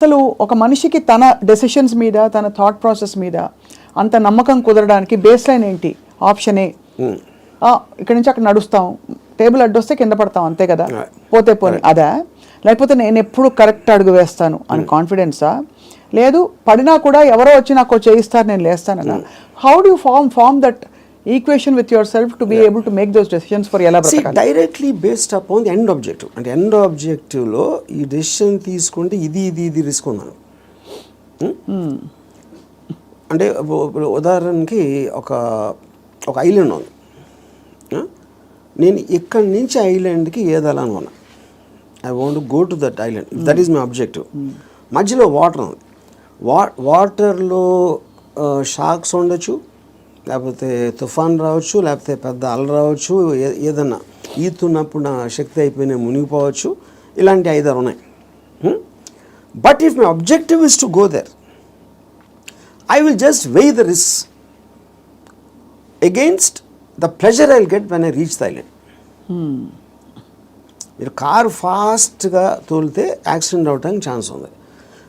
అసలు ఒక మనిషికి తన డెసిషన్స్ మీద తన థాట్ ప్రాసెస్ మీద అంత నమ్మకం కుదరడానికి బేస్ లైన్ ఏంటి ఆప్షన్ ఏ ఇక్కడి నుంచి అక్కడ నడుస్తాం. టేబుల్ అడ్డొస్తే కింద పడతాం అంతే కదా. పోతే పోనీ. అదా? లేకపోతే నేను ఎప్పుడు కరెక్ట్ అడుగు వేస్తాను? అని కాన్ఫిడెన్సా లేదు పడినా కూడా ఎవరో వచ్చి నాకు చేయిస్తారు నేను లేస్తానన్నా how do form form that equation with yourself to be able to make those decisions for ఎలా directly based upon the end objective అంటే ఎండ్ ఆబ్జెక్టివ్లో ఈ డెసిషన్ తీసుకుంటే ఇది ఇది ఇది రిస్క్ ఉందను. Hmm? అంటే ఉ- ఇప్పుడు ఉదాహరణకి ఒక ఒక ఐలాండ్ ఉంది. ఆ? నేను ఇక్కడి నుంచి ఐలాండ్కి ఏదాలని ఉన్నా. I want go to that island that is my objective మధ్యలో వాటర్ ఉంది. వా వాటర్లో షాక్స్ ఉండొచ్చు. లేకపోతే తుఫాన్ రావచ్చు లేకపోతే పెద్ద అల రావచ్చు ఏదన్నా ఈతున్నప్పుడు నా శక్తి అయిపోయినా మునిగిపోవచ్చు. ఇలాంటి ఐదారు ఉన్నాయి. But if my objective is to go there I will just weigh the risks against the pleasure I'll get when I reach the island. మీరు కారు ఫాస్ట్గా తోలితే యాక్సిడెంట్ అవడానికి ఛాన్స్ ఉంది.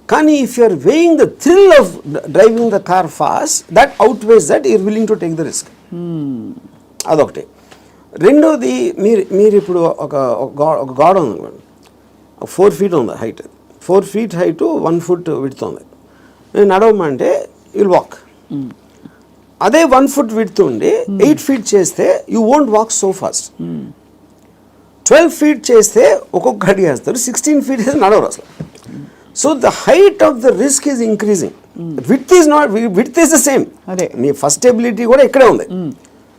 కానీ if you are weighing the thrill of driving the car fast that outweighs that you're willing to take the risk అదొకటి. రెండోది మీరు మీరు ఇప్పుడు ఒక ఒక గాడ్ ఉంది అనుకోండి ఫోర్ ఫీట్ ఉంది height four feet height one foot విడుతుంది నేను నడవమంటే విల్ వాక్ అదే వన్ ఫుట్ విడుతూ ఉండి ఎయిట్ ఫీట్ చేస్తే you won't walk so fast twelve feet చేస్తే ఒక్కొక్క అడి వేస్తారు సిక్స్టీన్ ఫీట్ చేస్తే నడవరు అసలు. So the height of the risk is increasing with is not with is the same అదే. మీ ఫస్ట్ ఎబిలిటీ కూడా ఇక్కడే ఉంది.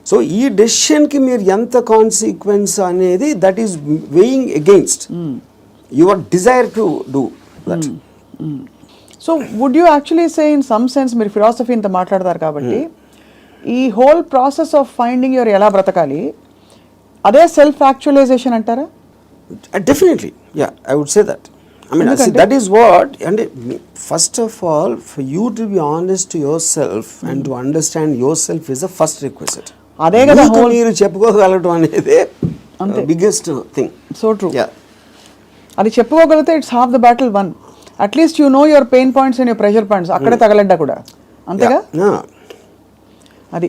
సో ఈ డెసిషన్కి మీరు ఎంత కాన్సిక్వెన్స్ అనేది that is weighing against your desire to do that so would you actually say in some sense మీరు ఫిలాసఫీ ఇంత మాట్లాడతారు కాబట్టి ఈ whole process of finding your ఎలా బ్రతకాలి అదే సెల్ఫ్ యాక్చువలైజేషన్ అంటారా? Definitely yeah I would say that I mean that is what అంటే first of all for you to be honest yourself and to understand yourself is the first request అదే కదా మీరు చెప్పుకోగలగడం అనేది. Biggest thing so true అది చెప్పుకోగలిగితే it's half the battle won at least you know your pain points and your pressure points అక్కడే తగలడ్డా కూడా. అంతేగా? అది.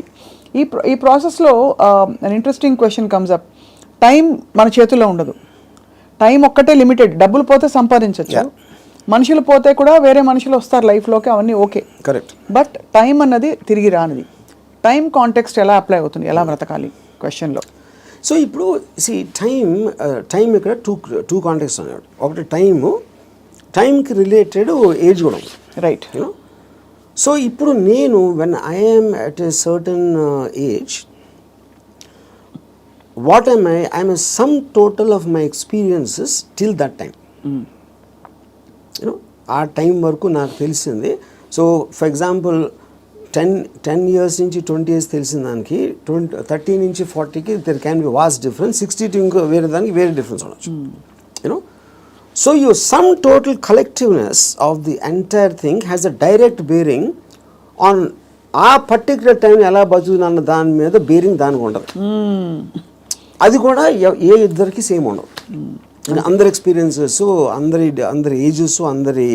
ఈ ఈ ప్రాసెస్లో an interesting question comes up time మన చేతుల్లో ఉండదు. టైం ఒక్కటే లిమిటెడ్. డబ్బులు పోతే సంపాదించవచ్చు. మనుషులు పోతే కూడా వేరే మనుషులు వస్తారు లైఫ్లోకి అవన్నీ ఓకే. కరెక్ట్ బట్ టైం అన్నది తిరిగి రానిది. టైం కాంటెక్స్ట్ ఎలా అప్లై అవుతుంది ఎలా బ్రతకాలి క్వశ్చన్లో. సో ఇప్పుడు సి టైం టైం ఇక్కడ టూ టూ కాంటెక్స్ అన్నాడు. ఒకటి టైము టైంకి రిలేటెడ్ ఏజ్ కూడా ఉంది రైట్ సో ఇప్పుడు నేను when I'm at a certain age what I'm I I'm a sum total of my experiences till that time ఆ టైం వరకు నాకు తెలిసింది. So for example ten ten years నుంచి ట్వంటీ ఇయర్స్ తెలిసిన దానికి ట్వంటీ థర్టీ నుంచి ఫార్టీకి there can be vast difference sixty to ఇంకో వేరే దానికి వేరే డిఫరెన్స్ ఉండొచ్చు. You know so you sum total collectiveness of the entire thing has a direct bearing on ఆ పర్టికులర్ టైం ఎలా బతుకుతున్న దాని మీద బేరింగ్ దానికి ఉండదు. అది కూడా ఏ ఇద్దరికి సేమ్ ఉండవు అందరి ఎక్స్పీరియన్సెస్ అందరి అందరి ఏజెస్ అందరి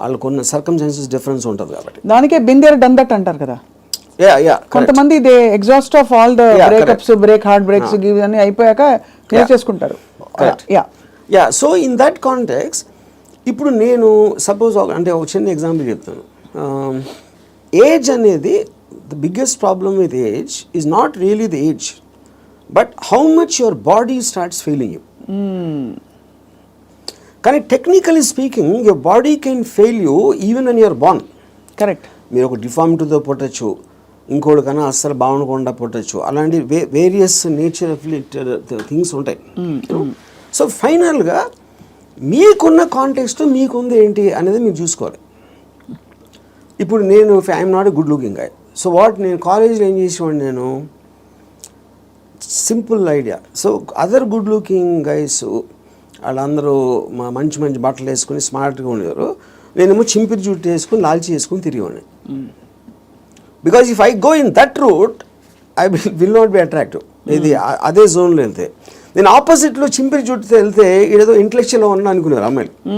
వాళ్ళకున్న సర్కమ్స్టాన్సెస్ డిఫరెన్స్ ఉంటుంది కాబట్టి. దానికే బిందేర్ డందట్ అంటారు కదా? యా యా కొంతమంది they exhaust of all the breakups break heartbreaks Ah. ఇవన్నీ అయిపోయాక క్లియర్. చేసుకుంటారు. Yeah yeah so in that context ఇప్పుడు నేను సపోజ్ అంటే ఒక చిన్న ఎగ్జాంపుల్ చెప్తాను. ఏజ్ అనేది the biggest problem with age is not really the age but how much your body starts failing you కానీ technically speaking your body can fail you even on your born correct మీరు ఒక డిఫార్మిటీతో పుట్టచ్చు ఇంకోటి కన్నా అస్సలు బాగుండకుండా పుట్టచ్చు. అలాంటి వే వేరియస్ నేచర్ థింగ్స్ ఉంటాయి. సో ఫైనల్గా మీకున్న కాంటెక్స్ట్ మీకుంది ఏంటి అనేది మీరు చూసుకోవాలి. ఇప్పుడు నేను I'm not a good looking guy so what నేను కాలేజ్లో ఏం చేసేవాడిని నేను? Simple idea. So other good looking guys వాళ్ళందరూ మా మంచి మంచి బట్టలు వేసుకుని స్మార్ట్గా ఉండేవారు. నేనేమో చింపిరి జుట్టు వేసుకుని లాల్చి వేసుకుని తిరిగేవాడిని. Because if I go in that route I will will not be attractive ఇది ఆ- అదే జోన్లో వెళ్తే. నేను ఆపోజిట్లో చింపిరి జుట్టుతో వెళ్తే ఏదో ఇంటలెక్చువల్ ఉన్నా అనుకున్నారు అమ్మాయిలు.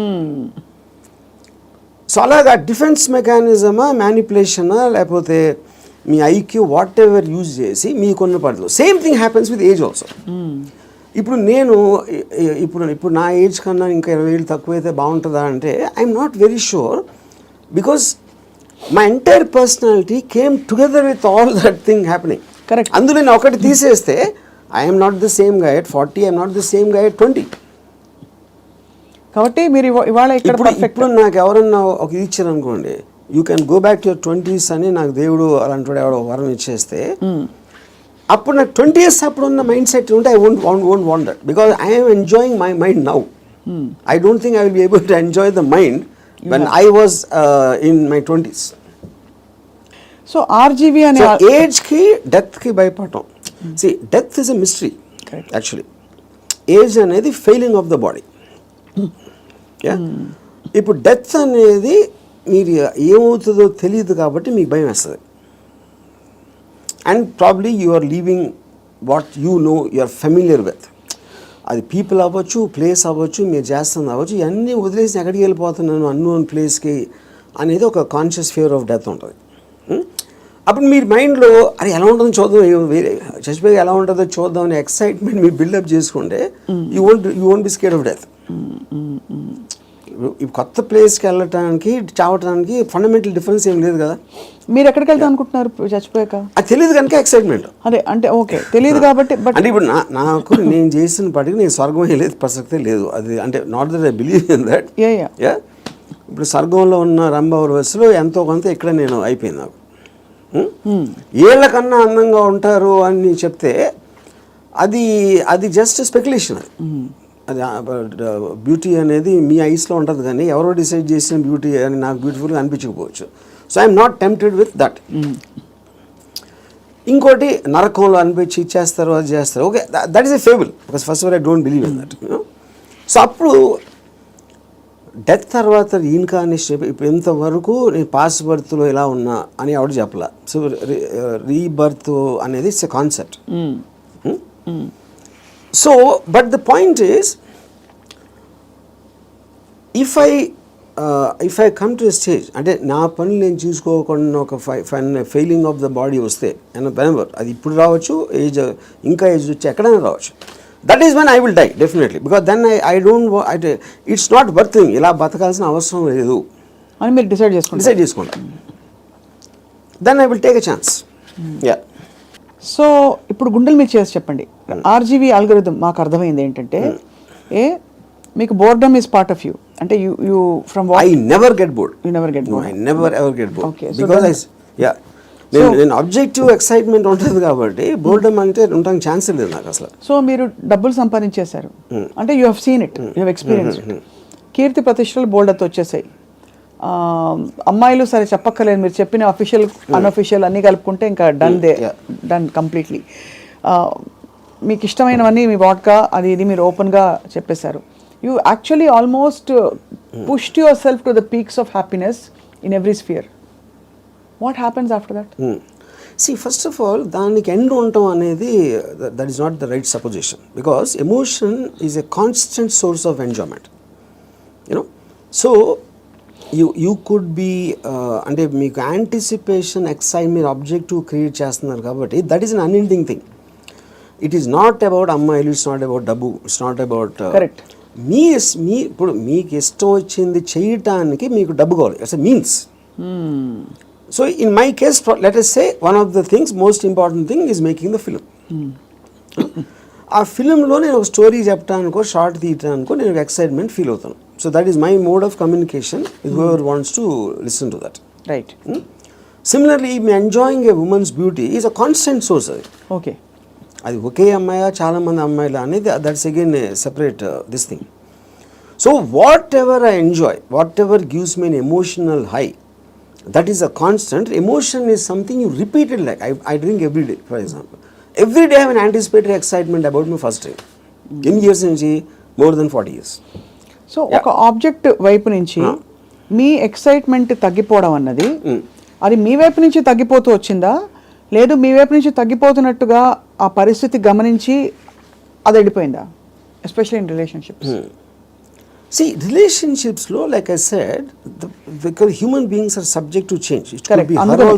సో అలాగా డిఫెన్స్ మెకానిజమా మ్యానిపులేషనా లేకపోతే మీ ఐక్యూ వాట్ ఎవర్ యూజ్ చేసి మీకున్న పడదు same thing happens with age also ఇప్పుడు నేను ఇప్పుడు ఇప్పుడు నా ఏజ్ కన్నా ఇంకా ఇరవై ఏళ్ళు తక్కువైతే బాగుంటుందా అంటే I'm not very sure because my entire personality came together with all that thing happening Correct. అందులో నేను ఒకటి తీసేస్తే I'm not the సేమ్గా at forty I'm not the సేమ్గా at twenty కాబట్టి మీరు ఇవ- ఇవాళ ఇప్పుడు నాకు ఎవరన్నా ఒక ఇది ఇచ్చారు అనుకోండి you can go back your twenties అని నాకు దేవుడు అలాంటి వాడు ఎవడో వరం ఇచ్చేస్తే అప్పుడు నాకు ట్వంటీ ఇయర్స్ అప్పుడు ఉన్న మైండ్ సెట్ ఉంటే I won't want won't want that because I'm enjoying my mind now I don't think I will be able to enjoy the mind when I was in my twenties so RGV అనే ఏజ్కి డెత్కి భయపడటం. See death is a mystery. Actually age అనేది failing of the body ఇప్పుడు death అనేది మీరు ఏమవుతుందో తెలియదు కాబట్టి మీకు భయం వేస్తుంది. And probably you are leaving what you know you are familiar with అది పీపుల్ అవ్వచ్చు ప్లేస్ అవ్వచ్చు మీరు చేస్తుంది అవ్వచ్చు ఇవన్నీ వదిలేసి ఎక్కడికి వెళ్ళిపోతున్నాను అన్నోన్ ప్లేస్కి అనేది ఒక కాన్షియస్ ఫియర్ ఆఫ్ డెత్ ఉంటుంది? అప్పుడు మీరు మైండ్లో అరే ఎలా ఉంటుందో చూద్దాం వేరే చచ్చిపోయి ఎలా ఉంటుందో చూద్దాం అనే ఎక్సైట్మెంట్ మీరు బిల్డప్ చేసుకుంటే you won't you won't be scare of death కొత్త ప్లేస్కి వెళ్ళటానికి చావటానికి ఫండమెంటల్ డిఫరెన్స్ ఏం లేదు కదా. మీరు ఎక్కడికి వెళ్తాం అనుకుంటున్నారు? చచ్చిపోయాక? అది తెలియదు కనుక ఎక్సైట్మెంట్ అదే అంటే ఓకే తెలియదు కాబట్టి బట్ అంటే ఇప్పుడు నాకు నేను చేసిన పాటికి నేను స్వర్గం వెళ్ళేది ప్రసక్తే లేదు. అది అంటే not that I believe in that yeah ఇప్పుడు స్వర్గంలో ఉన్న రంభవరవస్సులో ఎంతో కొంత ఇక్కడ నేను అయిపోయింది నాకు. Hmm? ఏళ్ళకన్నా అందంగా ఉంటారు అని చెప్తే అది అది జస్ట్ స్పెక్యులేషన్ అది. అది బ్యూటీ అనేది మీ ఐస్లో ఉంటుంది కానీ ఎవరో డిసైడ్ చేసిన బ్యూటీ అని నాకు బ్యూటిఫుల్గా అనిపించకపోవచ్చు. So I'm not tempted with that ఇంకోటి నరకంలో అనిపించి ఇచ్చేస్తారు అది చేస్తారు. Okay that is a fable because first of I don't believe in that so అప్పుడు డెత్ తర్వాత రీఇన్కార్నేషన్ ఇప్పుడు ఇంతవరకు నేను పాస్ బర్త్లో ఎలా ఉన్నా అని ఆవిడ చెప్పలా. సో రీబర్త్ అనేది it's a concept so but the point is if I if I come to stage అంటే నా పని నేను చూసుకోకుండా ఒక ఫెయిలింగ్ ఆఫ్ ద బాడీ వస్తే వెనవర్ అది ఇప్పుడు రావచ్చు ఏజ్ ఇంకా ఏజ్ వచ్చి ఎక్కడైనా రావచ్చు. That is one I will die definitely because then I I don't it's not worthing ఇలా బతకాల్సిన అవసరం లేదు. అని మీరు డిసైడ్ చేసుకుంటారు. డిసైడ్ చేసుకుంటా then I will take a chance yeah so ఇప్పుడు గుండెలు మీరు చేసి చెప్పండి. ఆర్జీవీ ఆల్గరిథం మాకు అర్థమైంది ఏంటంటే ఏ మీకు boredom is part of you అంటే you you from I never get bored. I never ever get bored. Okay, so because I, then- s- yeah. నేను నేను అబ్జెక్టివ్ ఎక్సైట్మెంట్ ఉంటుంది కాబట్టి బోర్డమ్ అంటే ఉండడానికి ఛాన్స్ లేదు నాకు అసలు. సో మీరు డబ్బులు సంపాదించేశారు. అంటే you have seen it you have experience కీర్తి ప్రతిష్టలు బోల్డర్తో వచ్చేసాయి. ఆ, అమ్మాయిలు సరే చెప్పక్కర్లేదు మీరు చెప్పిన అఫీషియల్ అన్అఫీషియల్ అన్నీ కలుపుకుంటే ఇంకా డన్ దే. డన్ కంప్లీట్లీ మీకు ఇష్టమైనవన్నీ మీ వాట్కా అది ఇది మీరు ఓపెన్గా చెప్పేశారు. You actually almost pushed yourself to the peaks of happiness in every sphere what happens after that see first of all దానికి ఎండ్ ఉండటం అనేది that is not the right supposition because emotion is a constant source of enjoyment you know so you you could be అంటే మీకు anticipation excite మీరు objective create చేస్తున్నారు కాబట్టి that is an unending thing it is not about అమ్మాయిలు it's not about డబ్బు it's not about Correct. మీ మీ ఇప్పుడు మీకు ఇష్టం వచ్చింది చేయటానికి మీకు డబ్బు కావాలి. It's means so in my case let's say one of the things most important thing is making the film ఆ ఫిలింలో నేను ఒక స్టోరీ చెప్పడానికో షార్ట్ తీయటానికో నేను ఎక్సైట్మెంట్ ఫీల్ అవుతాను. So that is my mode of communication whoever wants to listen to that. Right. Similarly me enjoying a women's beauty is a constant source అది okay. అది ఒకే అమ్మాయా చాలా మంది అమ్మాయిలు అనేది that's again separate this thing so whatever I enjoy whatever gives me emotional high that is a constant emotion is something you repeated like I I drink every day for example every day have an anticipatory excitement about my first time ఎన్ని years నుంచి more than forty years so ఒక object వైపు నుంచి మీ excitement తగ్గిపోవడం అన్నది అది మీ వైపు నుంచి తగ్గిపోతూ వచ్చిందా? లేదు మీ వైపు నుంచి తగ్గిపోతున్నట్టుగా ఆ పరిస్థితి గమనించి అది వెళ్ళిపోయిందా? Especially in relationships C రిలేషన్షిప్స్లో like I said because human beings are subject to change. It Correct. could be her అందుకనే.